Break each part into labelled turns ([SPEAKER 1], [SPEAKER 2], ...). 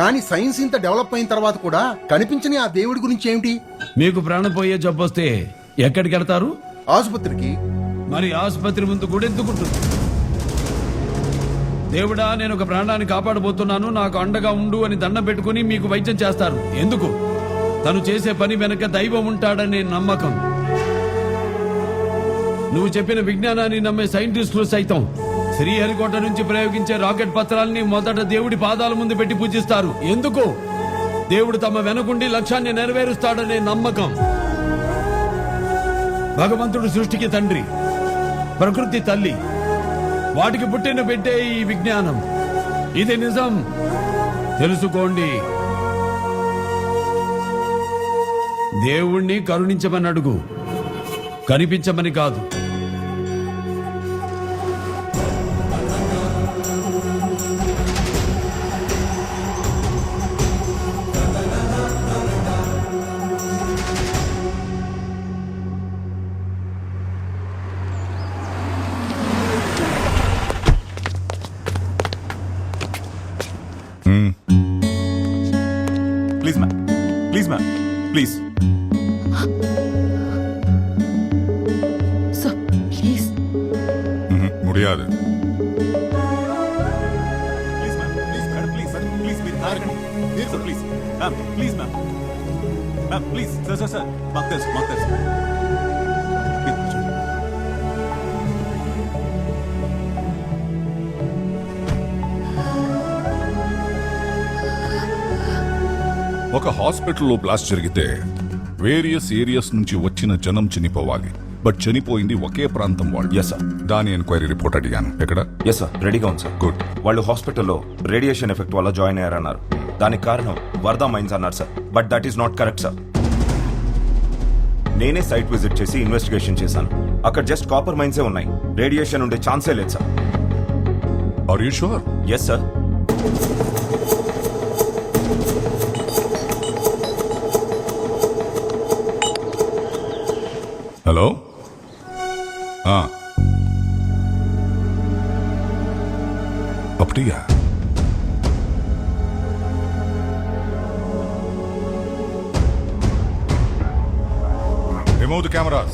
[SPEAKER 1] కానీ సైన్స్ ఇంత డెవలప్ అయిన తర్వాత కూడా కనిపించని ఆ దేవుడి గురించి ఏమిటి?
[SPEAKER 2] మీకు ప్రాణం పోయే జబ్బు వస్తే ఎక్కడికి వెళ్తారు?
[SPEAKER 1] ఆసుపత్రికి.
[SPEAKER 2] మరి ఆసుపత్రి ముందు కూడా ఎందుకుంటుంది? దేవుడా నేను ఒక ప్రాణాన్ని కాపాడబోతున్నాను. నాకు అండగా ఉండు అని దండం పెట్టుకుని మీకు వైద్యం చేస్తారు. ఎందుకు? తను చేసే పని వెనక దైవం ఉంటాడనే నమ్మకం. నువ్వు చెప్పిన విజ్ఞానాన్ని నమ్మే సైంటిస్టులు సైతం శ్రీహరికోట నుంచి ప్రయోగించే రాకెట్ పత్రాల్ని మొదట దేవుడి పాదాల ముందు పెట్టి పూజిస్తారు. ఎందుకు? దేవుడు తమ వెనకుండి లక్ష్యాన్ని నెరవేరుస్తాడనే నమ్మకం. భగవంతుడు సృష్టికి తండ్రి ప్రకృతి తల్లి. వాటికి పుట్టిన పెట్టే ఈ విజ్ఞానం. ఇది నిజం. తెలుసుకోండి. దేవుణ్ణి కరుణించమని అడుగు. కనిపించమని కాదు.
[SPEAKER 3] కూర్చోండి.
[SPEAKER 4] ఒక హాస్పిటల్లో బ్లాస్ట్ జరిగితే వేరియస్ ఏరియాస్ నుంచి వచ్చిన జనం చనిపోవాలి. బట్ చనిపోయింది ఒకే ప్రాంతం వాళ్ళు.
[SPEAKER 5] Yes, sir.
[SPEAKER 4] దాని ఎంక్వైరీ రిపోర్ట్ అడిగాను. ఎక్కడ?
[SPEAKER 5] ఎస్ సార్ రెడీగా ఉంది సార్
[SPEAKER 4] Good.
[SPEAKER 5] వాళ్ళు హాస్పిటల్లో రేడియేషన్ ఎఫెక్ట్ వల్ల జాయిన్ అయ్యారన్నారు. దానికి కారణం వర్ధా మైన్స్ అన్నారు sir but that is not correct sir నేనే సైట్ విజిట్ చేసి ఇన్వెస్టిగేషన్ చేశాను. అక్కడ జస్ట్ కాపర్ మైన్సే ఉన్నాయి. రేడియేషన్ ఉండే ఛాన్సే లేదు
[SPEAKER 4] sir are you
[SPEAKER 5] sure yes
[SPEAKER 4] sir hello. அப்படியா Remove the cameras.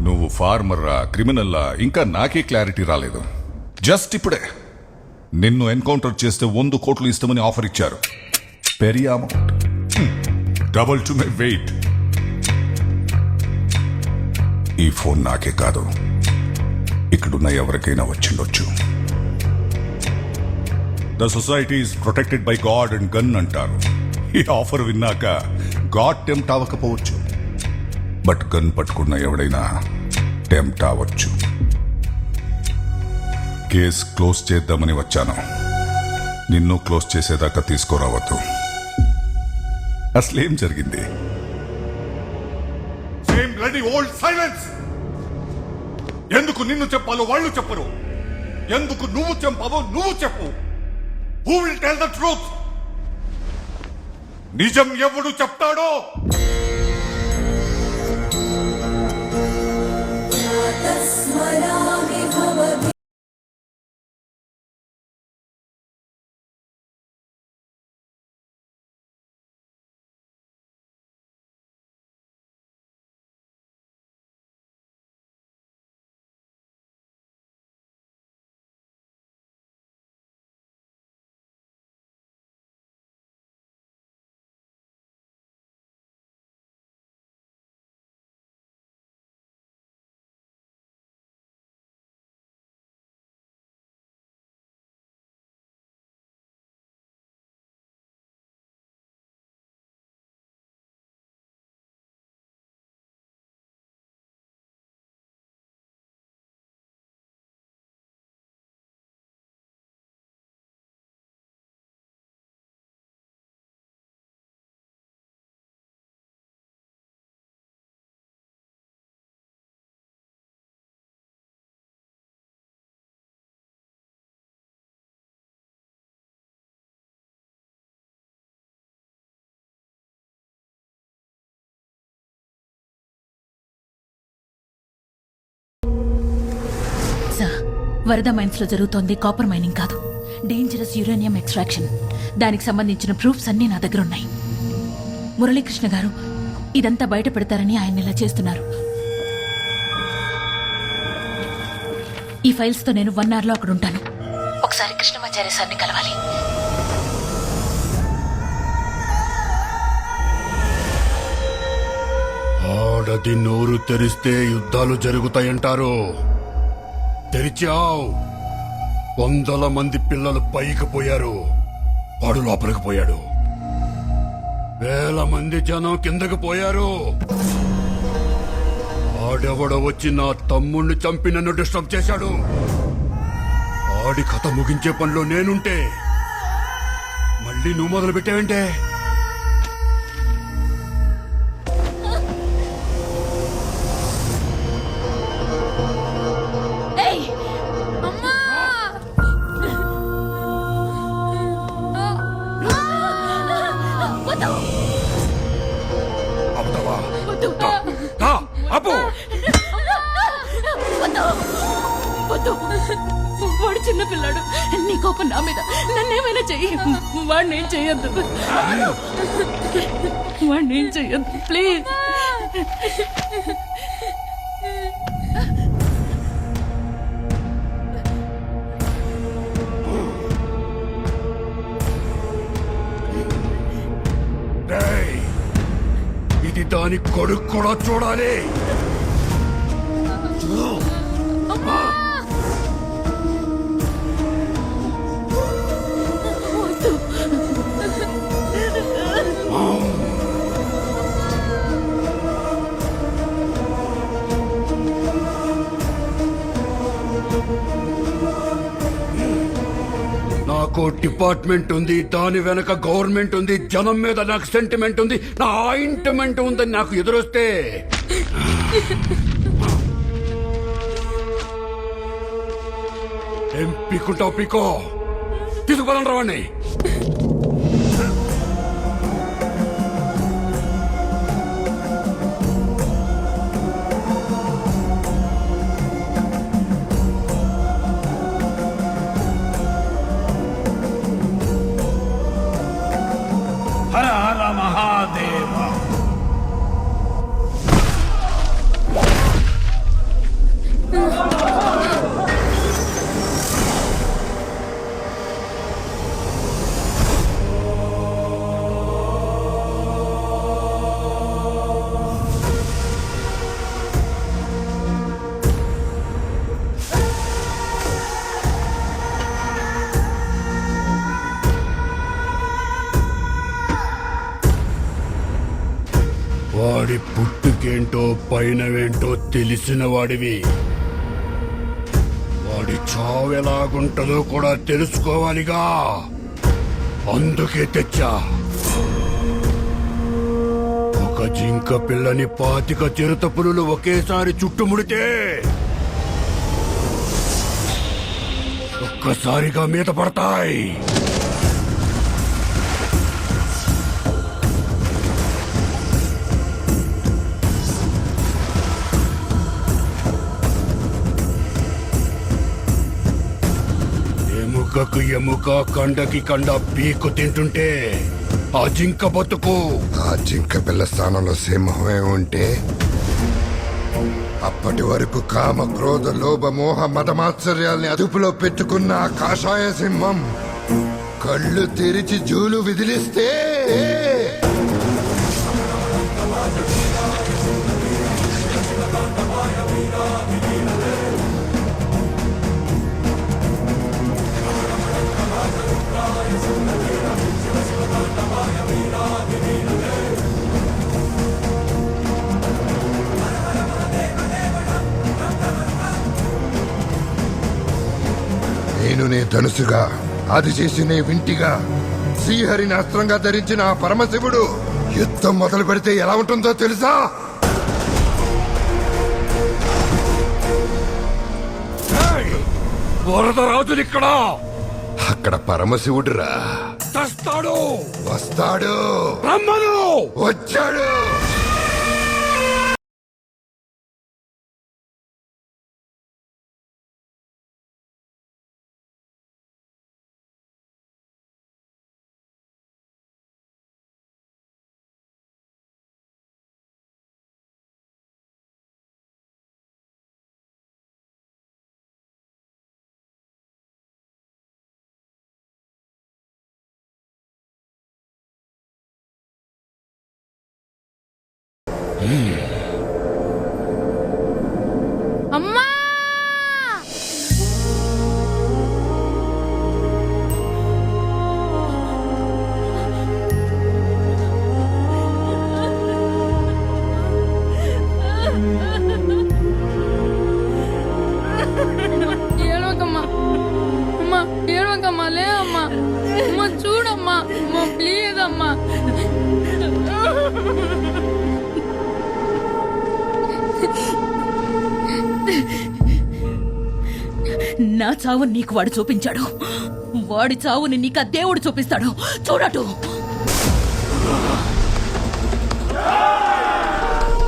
[SPEAKER 4] నువ్వు ఫార్మర్రా క్రిమినల్లా ఇంకా నాకే క్లారిటీ రాలేదు జస్ట్ ఇప్పుడే నిన్ను ఎన్కౌంటర్ చేస్తే వంద కోట్లు ఇస్తామని ఆఫర్ ఇచ్చారు. పెరియ amount double to my weight ఈ ఫోన్ నాకే కాదు. ఇక్కడున్న ఎవరికైనా వచ్చిండొచ్చు. The society is protected by god and gun అంటారు. ఈ ఆఫర్ విన్నాక గాడ్ టెంప్ట్ అవ్వకపోవచ్చు. బట్ గన్ పట్టుకున్న ఎవడైనా టెంప్ట్ అవ్వచ్చు. కేస్ క్లోజ్ చేద్దామని వచ్చాను. నిన్ను క్లోజ్ చేసేదాకా తీసుకురావద్దు. అసలేం జరిగింది? సేమ్ బ్లడీ ఓల్డ్ సైలెన్స్ ఎందుకు నిన్ను చెప్పాలో వాళ్ళు చెప్పరు. ఎందుకు నువ్వు చెప్పావో నువ్వు చెప్పు. Who will tell the truth నిజం ఎవడు చెప్తాడో?
[SPEAKER 6] వరద మైన్స్లో జరుగుతోంది కాపర్ మైనింగ్ కాదు. డేంజరస్ యురేనియం ఎక్స్ట్రాక్షన్ దానికి సంబంధించిన ప్రూఫ్స్ అన్నీ నా దగ్గర ఉన్నాయి. మురళీకృష్ణ గారు ఇదంతా బయట పెడతారని ఆయన ఇలా చేస్తున్నారు. ఈ ఫైల్స్తో నేను వన్ అవర్లో అక్కడ ఉంటాను. ఒకసారి కృష్ణమాచార్య సార్ని కలవాలి.
[SPEAKER 7] ఆడది నోరు తెరిస్తే యుద్ధాలు జరుగుతాయంటారు. తెరిచావు. వందల మంది పిల్లలు పైకి పోయారు. వాడు లోపలికి పోయాడు. వేల మంది జనం కిందకి పోయారు. ఆడెవడో వచ్చి నా తమ్ముణ్ణి చంపి నన్ను డిస్టర్బ్ చేశాడు. ఆడి కథ ముగించే పనిలో నేనుంటే మళ్ళీ నువ్వు మొదలు పెట్టావంటే
[SPEAKER 6] వాడు చిన్న పిల్లాడు. నీ కోపం నా మీద. నన్నేమైనా చెయ్యి. వాడిని ఏం చెయ్యొద్దు. వాడిని ఏం చెయ్యొద్దు. ప్లీజ్.
[SPEAKER 7] ఇది దాని కొడుకు కూడా చూడాలి. నాకు డిపార్ట్మెంట్ ఉంది దాని వెనక గవర్నమెంట్ ఉంది జనం మీద నాకు సెంటిమెంట్ ఉంది నా ఆయింట్మెంట్ ఉందని నాకు ఎదురొస్తే. ఏం పీకుంటావు పీకో. తీసుకురండి రావండి వాడి పుట్టుకేంటో పైనవేంటో తెలిసిన వాడివి. వాడి చావు ఎలాగుంటుందో కూడా తెలుసుకోవాలిగా. అందుకే తెచ్చా. ఒక జింక పిల్లని పాతిక చిరుత పులులు ఒకేసారి చుట్టుముడితే ఒక్కసారిగా మీద పడతాయి ఎముకకు ఎముక కండకి కండ పీకు తింటుంటే ఆ జింక బతుకు.
[SPEAKER 1] ఆ జింక పిల్ల స్థానంలో సింహమే ఉంటే అప్పటి వరకు కామ క్రోధ లోభ మోహ మతమాత్సర్యాల్ని అదుపులో పెట్టుకున్న ఆ కాషాయ సింహం కళ్ళు తెరిచి జూలు విదిలిస్తే నేను నే ధనుసుగా అది చేసి నే వింటిగా శ్రీహరిని అస్త్రంగా ధరించిన పరమశివుడు యుద్ధం మొదలు పెడితే ఎలా ఉంటుందో తెలుసా?
[SPEAKER 7] ఏయ్! వరద రాజులు ఇక్కడ.
[SPEAKER 1] అక్కడ పరమశివుడురా.
[SPEAKER 7] చస్తాడు
[SPEAKER 1] వస్తాడు.
[SPEAKER 7] రమ్మను.
[SPEAKER 1] వచ్చాడు.
[SPEAKER 8] அம்மா! ஏழுவக்கம்மா அம்மா ஏழுவக்கம்மா லே அம்மா அம்மா சூடம்மா
[SPEAKER 6] నా చావుని నీకు వాడు చూపించాడు. వాడి చావుని నీకు ఆ దేవుడు చూపిస్తాడు. చూడటు.